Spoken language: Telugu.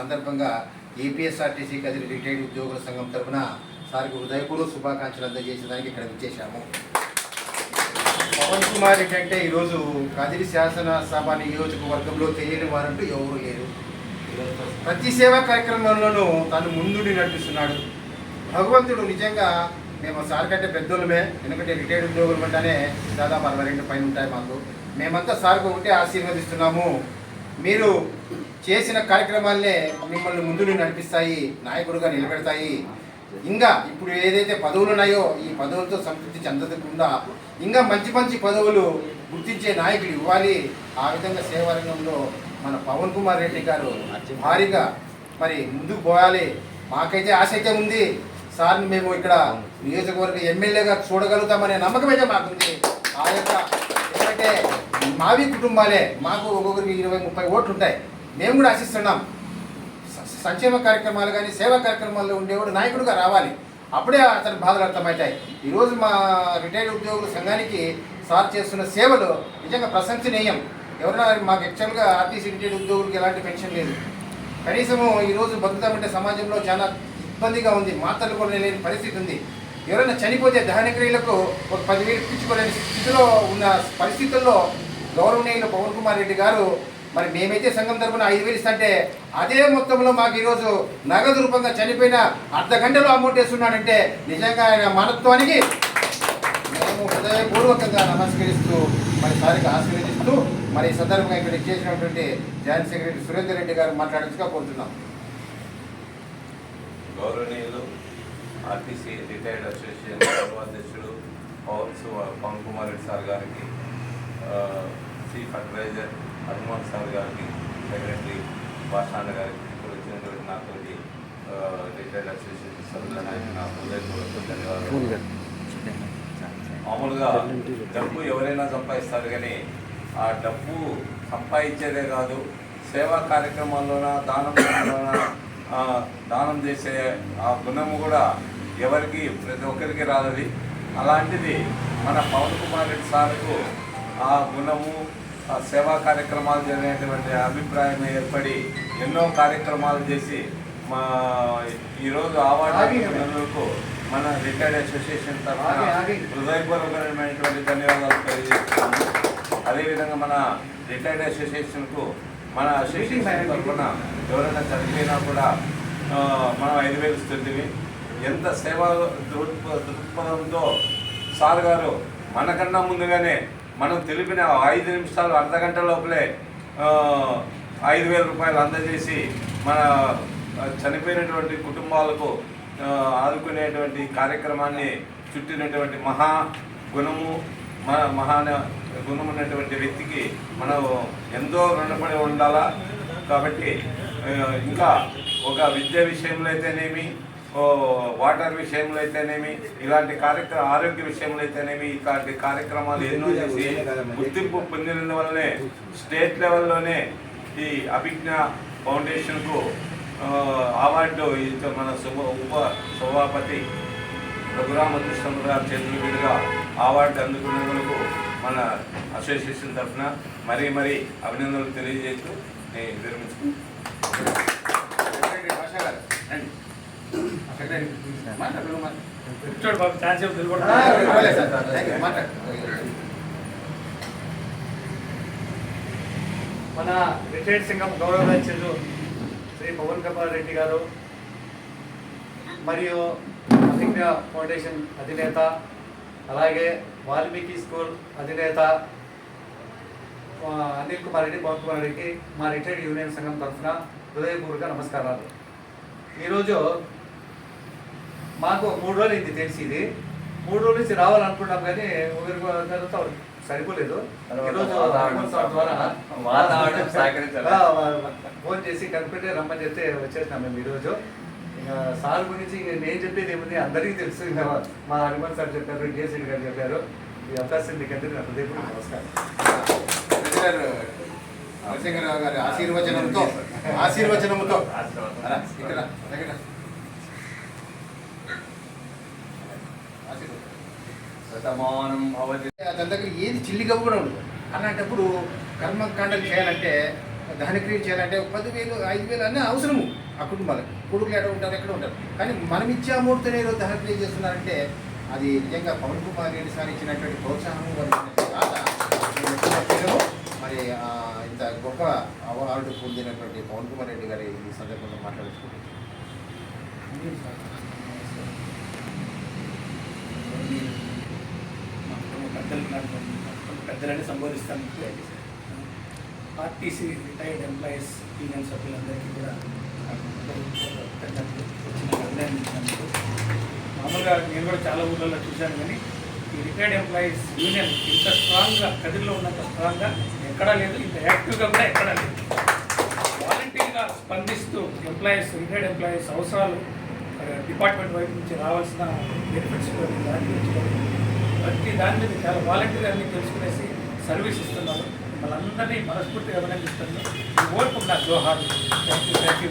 సందర్భంగా ఏపీఎస్ఆర్టీసీ కదిరి రిటైర్డ్ ఉద్యోగుల సంఘం తరఫున సార్కి హృదయపూర్వక శుభాకాంక్షలు అందజేసేదానికి ఇక్కడ విచ్చేశాము. పవన్ కుమార్ ఏంటంటే ఈరోజు కదిరి శాసనసభ నియోజకవర్గంలో తెలియని వారంటూ ఎవరు లేరు. ప్రతి సేవా కార్యక్రమంలోనూ తను ముందుండి నడిపిస్తున్నాడు. భగవంతుడు నిజంగా మేము సార్ కంటే పెద్దోళ్ళమే ఎందుకంటే రిటైర్డ్ ఉద్యోగులు అంటేనే దాదాపు అరవై రెండు పైన ఉంటాయి మాకు. మేమంతా సార్కు ఒకటే ఆశీర్వదిస్తున్నాము. మీరు చేసిన కార్యక్రమాలే మిమ్మల్ని ముందుని నడిపిస్తాయి నాయకుడుగా నిలబెడతాయి. ఇంకా ఇప్పుడు ఏదైతే పదవులు ఉన్నాయో ఈ పదవులతో సంతృప్తి చెందకుండా ఇంకా మంచి మంచి పదవులు గుర్తించే నాయకులు ఇవ్వాలి. ఆ విధంగా సేవా రంగంలో మన పవన్ కుమార్ రెడ్డి గారు భారీగా మరి ముందుకు పోవాలి. మాకైతే ఆశ అయితే ఉంది. సార్ని మేము ఇక్కడ నియోజకవర్గ ఎమ్మెల్యేగా చూడగలుగుతామనే నమ్మకం అయితే మాకుంది. ఆ యొక్క ఎందుకంటే మావి కుటుంబాలే మాకు ఒక్కొక్కరికి ఇరవై ముప్పై ఓట్లు ఉంటాయి మేము కూడా ఆశిస్తున్నాం. సంక్షేమ కార్యక్రమాలు కానీ సేవా కార్యక్రమాల్లో ఉండేవాడు నాయకుడుగా రావాలి. అప్పుడే అతని బాధలు అర్థమవుతాయి. ఈరోజు మా రిటైర్డ్ ఉద్యోగుల సంఘానికి సార్ చేస్తున్న సేవలు నిజంగా ప్రశంసనీయం. ఎవరైనా మాకు యాక్చువల్గా ఆర్టీసీ రిటైర్డ్ ఉద్యోగులకు ఎలాంటి పెన్షన్ లేదు. కనీసము ఈరోజు బతుకుతామంటే సమాజంలో చాలా ఇబ్బందిగా ఉంది. మాత్రలు కూడా లేని పరిస్థితి ఉంది. ఎవరైనా చనిపోతే దహనక్రియలకు ఒక పదివేలు ఇప్పించుకోలేని స్థితిలో ఉన్న పరిస్థితుల్లో గౌరవనీయులు పవన్ కుమార్ రెడ్డి గారు మరి మేమైతే సంఘం తరపున ఐదు వేలు ఇస్తుంటే అదే మొత్తంలో మాకు ఈరోజు నగదు రూపంగా చనిపోయిన అర్ధ గంటలో అమౌంట్ వేస్తున్నాడంటే నిజంగా ఆయన మనత్వానికి మేము హృదయపూర్వకంగా నమస్కరిస్తూ మరి సారికి ఆశీర్వదిస్తూ మరి ఈ సందర్భంగా ఇక్కడ ఇచ్చేసినటువంటి జాయింట్ సెక్రటరీ సురేందర్ రెడ్డి గారు మాట్లాడించుగా కోరుతున్నాం. గౌరవనీయులు ఆర్టీసీ రిటైర్డ్ అసోసియేషన్ గౌరవ అధ్యక్షుడు పవన్ పవన్ కుమార్ రెడ్డి సార్ గారికి చీఫ్ అడ్వైజర్ హనుమాన్ సార్ గారికి సెక్రటరీ భాషాండ గారికి వచ్చినటువంటి ఆ, రిటైర్డ్ అసోసియేషన్ సభ్యులకి నా హృదయపూర్వక ధన్యవాదాలు. మామూలుగా డబ్బు ఎవరైనా సంపాదిస్తారు కానీ ఆ డబ్బు సంపాదించేదే కాదు. సేవా కార్యక్రమాల్లోన దానంలోన ఆ, దానం చేసే ఆ గుణము కూడా ఎవరికి ప్రతి ఒక్కరికి రాదది. అలాంటిది మన పవన్ కుమార్ రెడ్డి సార్కు ఆ గుణము ఆ సేవా కార్యక్రమాలు జరిగినటువంటి అభిప్రాయం ఏర్పడి ఎన్నో కార్యక్రమాలు చేసి మా ఈరోజు అందుకున్నందుకు మన రిటైర్డ్ అసోసియేషన్ తరఫున. హృదయపూర్వకమైనటువంటి ధన్యవాదాలు తెలియజేస్తున్నాము అదేవిధంగా మన రిటైర్డ్ అసోసియేషన్కు మన అసోసియేషన్ తరఫున ఎవరైనా చనిపోయినా కూడా మనం ఐదు వేలు ఇస్తుంది ఎంత సేవా దృక్పథంతో సార్ గారు మనకన్నా ముందుగానే మనం తెలిపిన ఐదు నిమిషాలు అర్ధ గంట లోపలే ఐదు వేల రూపాయలు అందజేసి మన చనిపోయినటువంటి కుటుంబాలకు ఆదుకునేటువంటి కార్యక్రమాన్ని చుట్టినటువంటి మహా గుణము మన మహాన గుణమైనటువంటి ఉన్నటువంటి వ్యక్తికి మనం ఎంతో రుణపడి ఉండాలా? కాబట్టి ఇంకా ఒక విద్య విషయంలో అయితేనేమి వాటర్ విషయంలో అయితేనేమి ఇలాంటి కార్యక్రమ ఆరోగ్య విషయంలో అయితేనేమి ఇలాంటి కార్యక్రమాలు ఎన్నో చేసి గుర్తింపు పొందినందువల్లనే స్టేట్ లెవెల్లోనే ఈ అభిజ్ఞ ఫౌండేషన్కు అవార్డు మన శుభ ఉప సభాపతి రఘురామకృష్ణ గారు చేతుల మీదుగా అవార్డు అందుకున్నందుకు మన అసోసియేషన్ తరఫున మరీ మరీ అభినందనలు తెలియజేస్తూ నేను విరమించుకుంటాను మన రిటైర్డ్ సింగం గౌరవ అధ్యక్షులు శ్రీ పవన్ కుమార్ రెడ్డి గారు మరియు అభిజ్ఞ ఫౌండేషన్ అధినేత అలాగే వాల్మీకి స్కూల్ అధినేత అనిల్ కుమార్ రెడ్డి పవన్ కుమార్ రెడ్డికి మా రిటైర్డ్ యూనియన్ సంఘం తరఫున హృదయపూర్వక నమస్కారాలు. ఈరోజు మాకు మూడు రోజులు ఇది తెలిసి ఇది. మూడు రోజుల నుంచి రావాలనుకుంటాం కానీ ఒకరికి సరిపోలేదు. ఈరోజు ఫోన్ చేసి కనుక్కుంటే రమ్మని చెప్తే వచ్చేసినాం మేము ఈరోజు. ఇంకా సార్ గురించి ఇంక నేను చెప్పేది ఏముంది? అందరికీ తెలుసు. ఇంకా మా హనుమంత్ సార్ చెప్పారు జేసీ గారు చెప్పారు. ఈ అవకాశం మీకు అందరికీ నా హృదయపూర్వక నమస్కారం. నరసింహరావు గారి ఆశీర్వచనంతో ఆశీర్వచనంతో. రా, ఇక్కడ దగ్గర అతని దగ్గర ఏది చిల్లిగా కూడా ఉండదు. అలాంటప్పుడు కర్మకాండలు చేయాలంటే దహన క్రియ చేయాలంటే ఒక పదివేలు ఐదు వేలు అన్నీ అవసరము ఆ కుటుంబాలకు. కొడుకులు ఎక్కడ ఉంటారు? ఎక్కడ ఉంటారు కానీ మనం ఇచ్చే అమౌంట్తో ఈరోజు దహన క్రియ చేస్తున్నారంటే అది నిజంగా పవన్ కుమార్ రెడ్డి సార్ ఇచ్చినటువంటి ప్రోత్సాహం మరి ఇంత గొప్ప అవార్డు పొందినటువంటి పవన్ కుమార్ రెడ్డి గారి ఈ సందర్భంలో మాట్లాడుకుంటున్నాను. పెద్దలు పెద్దలని సంబోధిస్తాను. ఆర్టీసీ రిటైర్డ్ ఎంప్లాయీస్ యూనియన్ సభ్యులందరికీ కూడా వచ్చిన అభినందించినందుకు మామూలుగా నేను కూడా చాలా ఊళ్ళలో చూశాను కానీ ఈ రిటైర్డ్ ఎంప్లాయీస్ యూనియన్ ఇంత స్ట్రాంగ్గా కదిలో ఉన్నంత స్ట్రాంగ్గా ఎక్కడా లేదు ఇంత యాక్టివ్గా కూడా ఎక్కడా లేదు. వాలంటీర్గా స్పందిస్తూ ఎంప్లాయీస్ రిటైర్డ్ ఎంప్లాయీస్ అవసరాలు డిపార్ట్మెంట్ వైపు నుంచి రావాల్సిన బెనిఫిట్స్ దాని గురించి ప్రతి దాని మీద చాలా వాలంటీర్ అన్ని తెలుసుకునేసి సర్వీస్ ఇస్తున్నారు. వాళ్ళందరినీ మనస్ఫూర్తిగా అభినందిస్తున్నాను. ఓర్పు నా జోహార్ థ్యాంక్ యూ థ్యాంక్ యూ